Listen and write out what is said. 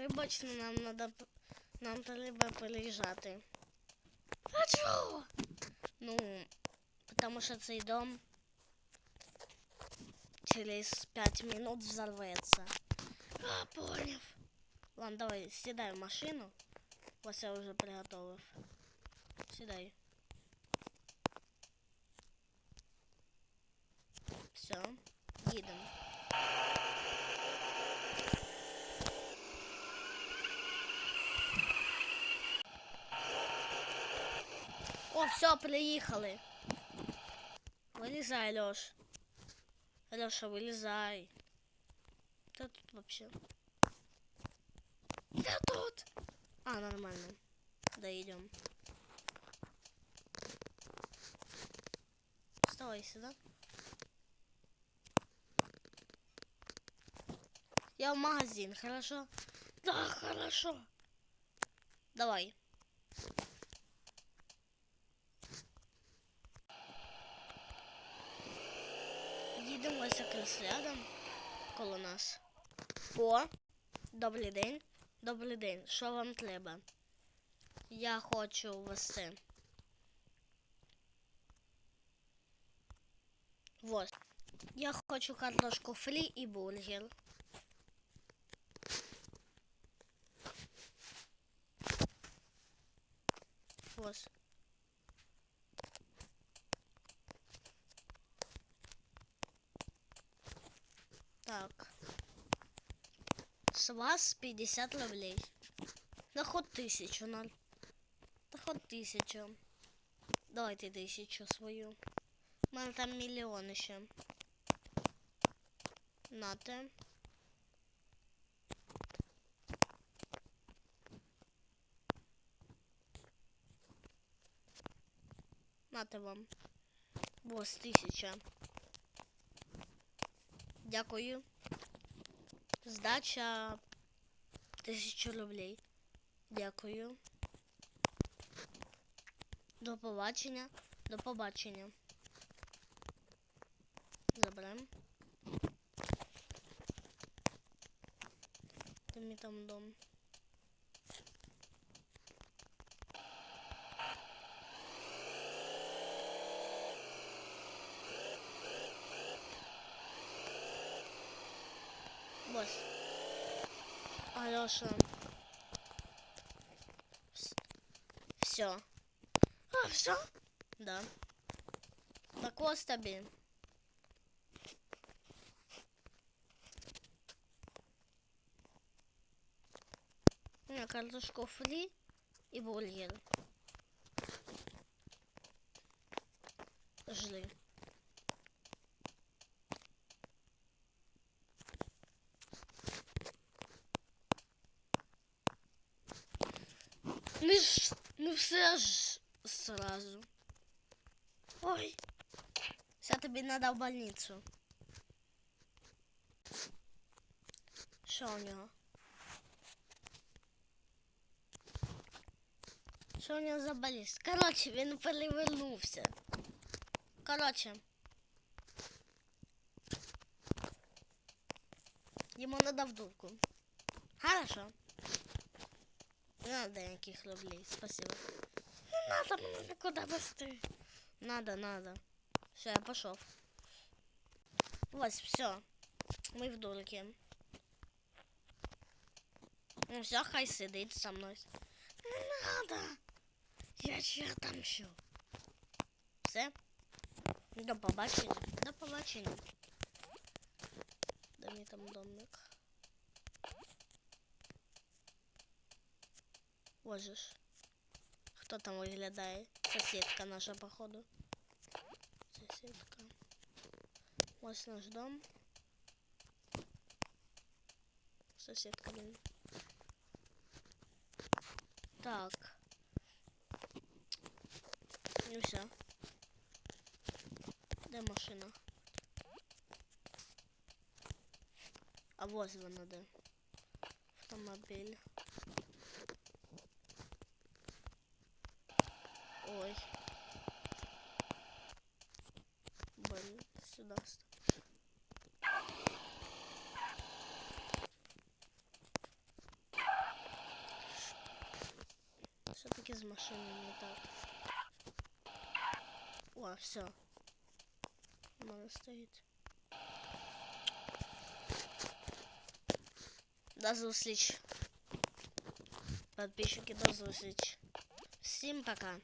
Вибачте, нам надо п- нам треба переїжджати. А чого? Ну, потому що цей дом через 5 минут взорвется. А, поняв. Ладно, давай, сідай в машину. Ось я вже приготовив. Сідай. Все, їдемо. О, все, приїхали. Вылезай, Леш. Леша, вылезай. Кто тут вообще? Я тут. А, нормально. Доедем. Вставай сюда. Я в магазин, хорошо? Да, хорошо. Давай. Їдемо ось рядом коло нас. О, добрий день. Добрий день. Що вам треба? Я хочу ввести. Вот. Я хочу картошку фрі і бургер. Вот. Так. С вас 50 рублей. Да хоть тысячу, ноль. Да хоть тысячу. Давайте тысячу свою. У мене там мільйон ще. Нате. Нате вам. Ось тисяча. Дякую. Здача тисячу рублей. Дякую. До побачення. До побачення. Заберем. Де мій там дом? Ось. Алёша. Все. А, все? Да. Так ось тобі. На картошку фри і бургер. Жри. Ж, не все ж сразу. Ой. Сейчас тебе надо в больницу. Що у нього? Що у нього за болість? Коротше, він перевернувся. Коротше. Йому в дурку. Хорошо. Не надо никаких рублей, спасибо. Не надо мне никуда вести. Надо, надо. Все, я пошел. Вот, все. Мы в дурке. Ну все, хай сидить со мной. Не надо. Я ще отомщу. Все. До побачення. До побачення. Де мій там домик? Боже ж. Хто там виглядає? Сусідка наша, походу. Сусідка. Ось наш дом. Сусідка, блін. Так. Ну все. Де машина? А вот вона де. Автомобіль. Ой. Блин, сюда стоп. Все-таки с машиной не так. О, все. Мама стоит. До зустрічі. Подписчики, до зустрічі. Всем пока.